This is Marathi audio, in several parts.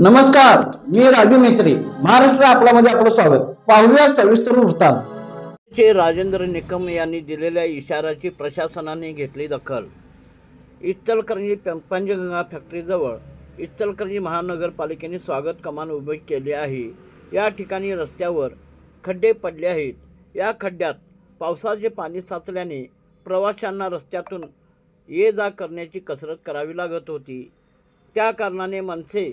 नमस्कार मी राजू मेत्री महाराष्ट्र आपल्यामध्ये आपलं स्वागत. पाहूया सविस्तर वृत्तांत. राजेंद्र निकम यांनी दिलेल्या इशाराची प्रशासनाने घेतली दखल. इचलकरंजी पंचगंगा फॅक्टरीजवळ इचलकरंजी महानगरपालिकेने स्वागत कमान उभी केली आहे. या ठिकाणी रस्त्यावर खड्डे पडले आहेत. या खड्ड्यात पावसाचे पाणी साचल्याने प्रवाशांना रस्त्यातून ये जा करण्याची कसरत करावी लागत होती. त्या कारणाने मनसे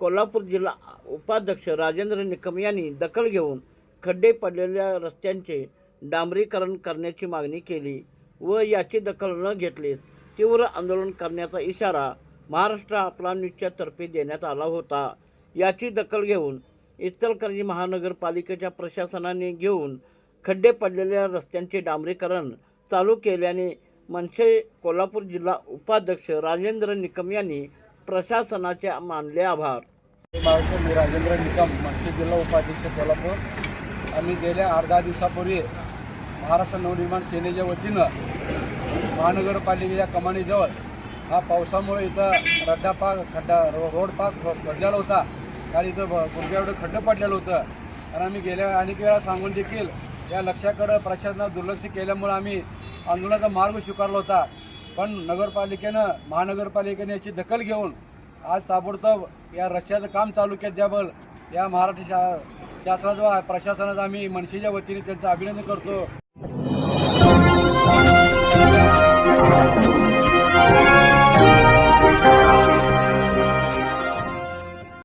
कोल्हापूर जिल्हा उपाध्यक्ष राजेंद्र निकम यांनी दखल घेऊन खड्डे पडलेल्या रस्त्यांचे डांबरीकरण करण्याची मागणी केली व याची दखल न घेतलीस तीव्र आंदोलन करण्याचा इशारा महाराष्ट्र आपला न्यूजच्यातर्फे देण्यात आला होता. याची दखल घेऊन इचलकरंजी महानगरपालिकेच्या प्रशासनाने घेऊन खड्डे पडलेल्या रस्त्यांचे डांबरीकरण चालू केल्याने मनसे कोल्हापूर जिल्हा उपाध्यक्ष राजेंद्र निकम यांनी प्रशासनाचे मानले आभार. मी राजेंद्र निकम मनसे जिल्हा उपाध्यक्ष कोल्हापूर आम्ही गेल्या अर्धा दिवसापूर्वी महाराष्ट्र नवनिर्माण सेनेच्या वतीनं महानगरपालिकेच्या कमानीजवळ हा पावसामुळे इथं रड्डा पाक खड्डा रो रोड पाक पडलेला होता. काल इथं भ- गुडघ्या एवढं खड्डं पडलेलं होतं. आणि आम्ही गेल्या अनेक वेळा सांगून देखील या लक्षाकडं प्रशासनात दुर्लक्ष केल्यामुळं आम्ही आंदोलनाचा मार्ग स्वीकारला होता. पण नगरपालिकेनं महानगरपालिकेने याची दखल घेऊन आज ताबडतोब या रस्त्याचं काम चालू केलं त्याबल या महाराष्ट्र शा शासनाचा प्रशासनाचा आम्ही मनसेच्या वतीने त्यांचं अभिनंदन करतो.